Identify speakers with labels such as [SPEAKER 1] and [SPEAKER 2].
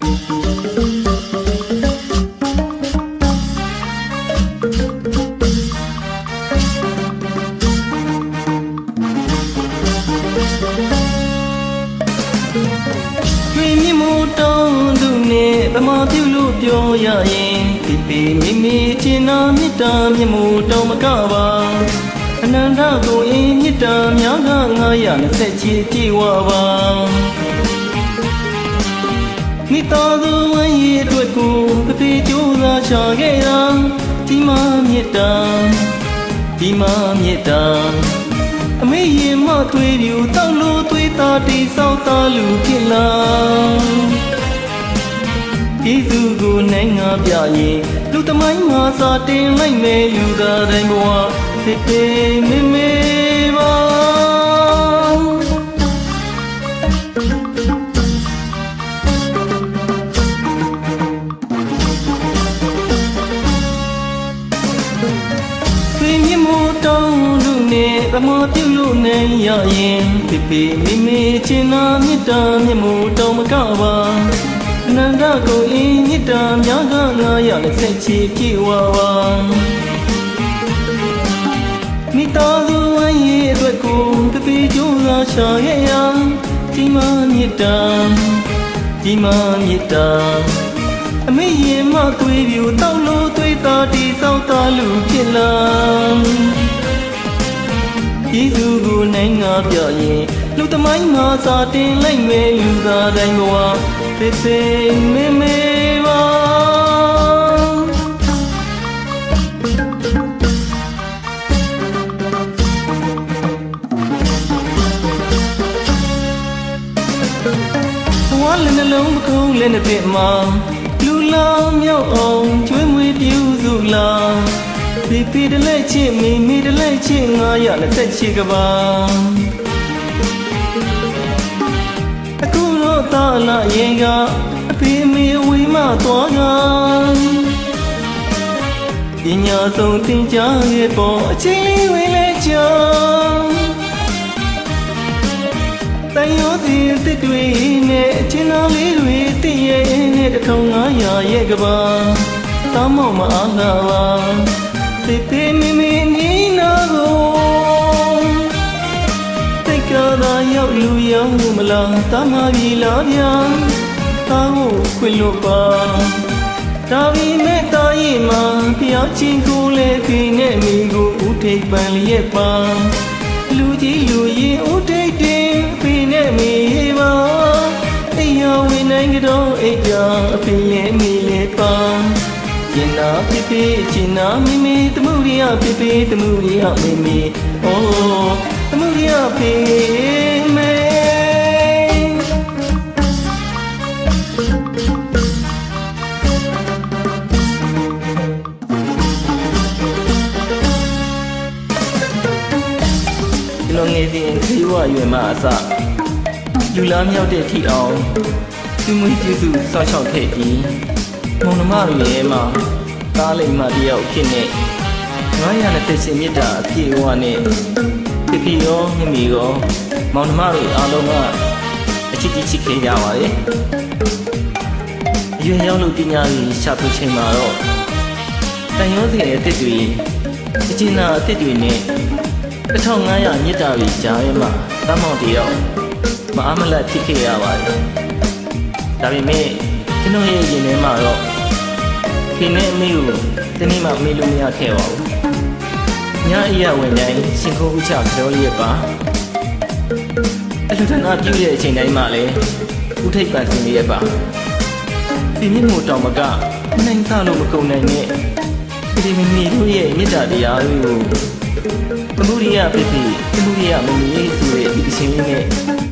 [SPEAKER 1] တွင်မြင့်မို့တောင်းသူနဲ့ဗမာပြုလို့ပြောရရင်ဒီပေမိမိချင်းနာမေတ္တာမြင့်မို့တောင်းမကပါအနန္တကိုအင်းမေတ္တာများက920ချီပြည့်ဝပါ မိသားစုဝိုင်းရအတွက်ကိုပပေကြိုးစားချခဲ့တာဒီမှာမေတ္တာဒီမှာမေတ္တာအမေရင်မသွေးပြူတောက်လို့သွေးသားတိဆောက်သားလူဖြစ်လာဒီစုကိုနိုင်ငံပြရင်လူသမိုင်းမှာစာတင်လိုက်မယ်လူသားတိုင်းဘဝတစ်တေမေမေ ပါသွေးမြင့်မို့တောင်းလူနဲ့ဗမာပြုလို့နိုင်ရရင်ဖေဖေမိမိချင်းနာမေတ္တာမြင့်မို့တောင်းမကပါအနန္တကိုအင်းမေတ္တာများက920ချီပြည့်ဝပါမိသားစုဝိုင်းရဲ့အတွက်ကိုဖေဖေကြိုးစားချရဲ့ရဒီမှာမေတ္တာဒီမှာမေတ္တာ အမေရင်မသွေးပြူတောက်လို့သွေးသားတီဆောက်သားလူဖြစ်လာယေရှုကိုနိုင်ငံပြရင်လူသမိုင်းမှာစာတင်လိုက်မယ်လူသားတိုင်းဘဝဖေဖေမေမေပါဘဝလည်းနှလုံးမခုံးလည်းနှစ်ပြစ်မှာ လူလောင်မြောက်အောင်ကျွေးမွေးပြူစုလာဒီပီတလဲချစ်မိမိတလဲချစ်928ကဘာအခုတော့တာလာရင်ကအဖေမေဝေးမသွားကပညာဆုံးသင်ကြားရဲ့ပေါ်အချိန်လေးဝင်လဲကြောင်းတန်ရောစီတစ်တွေနဲ့အချင်းတော်လေးတွေ 1500ရဲ့ကဘာတောင်းမောင်မအားငါပါပေပေမင်းမင်းနီနာကိုတိတ်ကသာရောက်လူရောက်မလားတမပြီလားဗျာတောင်းကိုခွင်လို့ပါဒါပေမဲ့တာရင်မှာဖျောက်ချင်းကိုလည်းခင်နဲ့မိကိုဦးထိပ်ပန်လျက်ပါ ကျင်နာဖေဖေကျင်နာမိမိတမှုရိယဖေဖေတမှုရိယမိမိအိုးတမှုရိယဖေမေကျွန်တော်ငယ်စဉ်ခရီးဝရွယ်မှအစလူလားမြောက်တဲ့ထီအောင်သူမွေးကျေးဇူးစောင့်ရှောက်ခဲ့ပြီး မုံနှမတို့ရဲ့မှာသားလိမ္မာတယောက်ဖြစ်နေ920ရှင်မြတ်တာအပြည့်အဝနဲ့ပြပြရောမြမီရောမောင်နှမတို့အားလုံးကအချစ်ကြီးချစ်ခဲ့ကြပါလေအရွယ်ရောက်လို့ပညာကြီးရှာဖွေချိန်မှာတော့တန်ရုံးစီရဲ့အစ်စ်တွေအကျဉ်းသားအစ်စ်တွေနဲ့1500မြစ်တာကြီးကြားရဲမှာတမောင်တယောက်မအားမလတ်ဖြစ်ခဲ့ရပါတယ်။ဒါပေမဲ့ ကျွန်တော်ရဲ့ရင်ထဲမှာတော့ခင်နဲ့အမေကိုတနေ့မှမေးလို့မရခဲ့ပါဘူး။ညအရာဝင်တိုင်းရှင်ခိုးဥချပြောလျက်ပါ။အလူတနာပြည့်တဲ့အချိန်တိုင်းမှာလည်းဥထိပ်ပန်စင်လျက်ပါ။ဒီမြင့်မို့တောင်မကနိုင်သလို့မကုန်နိုင်တဲ့ဒီမမီတို့ရဲ့မေတ္တာတရားတွေကိုသမုဒိယဖြစ်ဖြစ်သမုဒိယမမီဆိုတဲ့ဒီအရှင်လေးနဲ့